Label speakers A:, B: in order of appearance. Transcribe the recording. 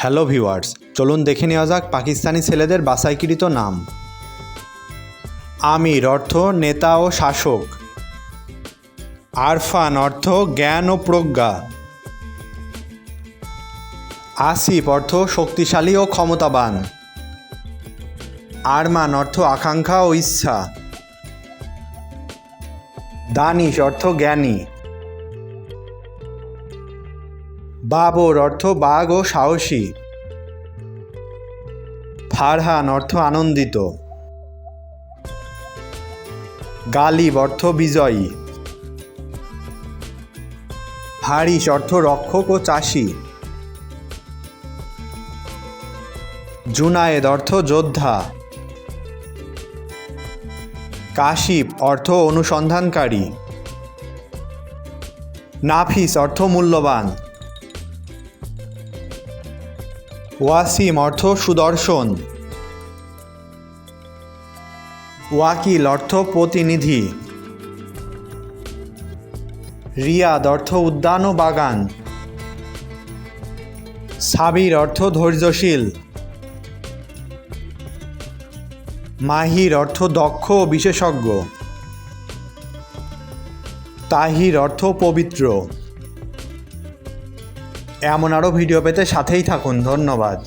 A: Hello viewers, চলুন দেখে নেওয়া যাক পাকিস্তানি ছেলেদের বাছাইকৃত নাম। আমির অর্থ নেতা ও শাসক। আরফান অর্থ জ্ঞান ও প্রজ্ঞা। আসিফ অর্থ শক্তিশালী ও ক্ষমতাবান। আরমান অর্থ আকাঙ্ক্ষা ও ইচ্ছা। দানিশ অর্থ জ্ঞানী। বাবর অর্থ বাঘ ও সাহসী। ফারহান অর্থ আনন্দিত। গালিব অর্থ বিজয়ী। হারিস অর্থ রক্ষক ও চাষী। জুনায়েদ অর্থ যোদ্ধা। কাশিপ অর্থ অনুসন্ধানকারী। নাফিস অর্থ মূল্যবান। ওয়াসিম অর্থ সুদর্শন। ওয়াকিল অর্থ প্রতিনিধি। রিয়াদ অর্থ উদ্যান ও বাগান। সাবির অর্থ ধৈর্যশীল। মাহির অর্থ দক্ষ ও বিশেষজ্ঞ। তাহির অর্থ পবিত্র। এমন আরও ভিডিও পেতে সাথেই থাকুন। ধন্যবাদ।